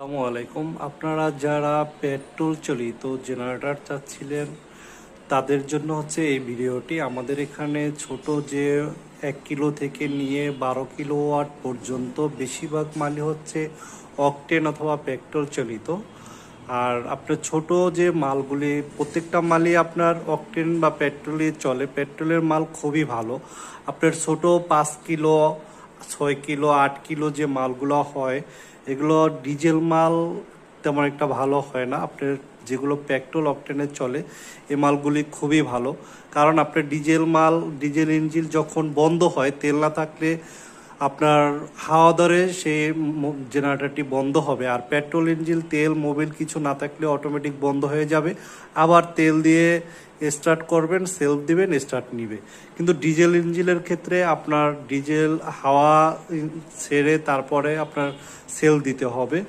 আসসালামু আলাইকুম। আপনারা যারা পেট্রোল চালিত জেনারেটর চাচ্ছিলেন, তাদের জন্য হচ্ছে এই ভিডিওটি। আমাদের এখানে ছোট যে এক কিলো থেকে নিয়ে বারো কিলো ওয়াট পর্যন্ত বেশিরভাগ মালই হচ্ছে অকটেন অথবা পেট্রোল চালিত। আর আপনার ছোট যে মালগুলি, প্রত্যেকটা মালই আপনার অকটেন বা পেট্রোলে চলে। পেট্রোলের মাল খুবই ভালো। আপনার ছোট পাঁচ কিলো ছয় কিলো, আট কিলো যে মালগুলো হয়, এগুলো ডিজেল মাল তেমন একটা ভালো হয় না। আপনার যেগুলো পেট্রোল অপটেনে চলে, এ মালগুলি খুবই ভালো। কারণ আপনার ডিজেল মাল, ডিজেল ইঞ্জিন যখন বন্ধ হয়, তেল না থাকলে আপনার হাওয়া দরে সেই জেনারেটরটি বন্ধ হবে। আর পেট্রোল, ইঞ্জিন, তেল, মোবিল কিছু না থাকলে অটোমেটিক বন্ধ হয়ে যাবে। আবার তেল দিয়ে স্টার্ট করবেন, সেলফ দিবেন, স্টার্ট নিবে। কিন্তু ডিজেল ইঞ্জিনের ক্ষেত্রে আপনার ডিজেল, হাওয়া ছেড়ে তারপরে আপনার সেল দিতে হবে।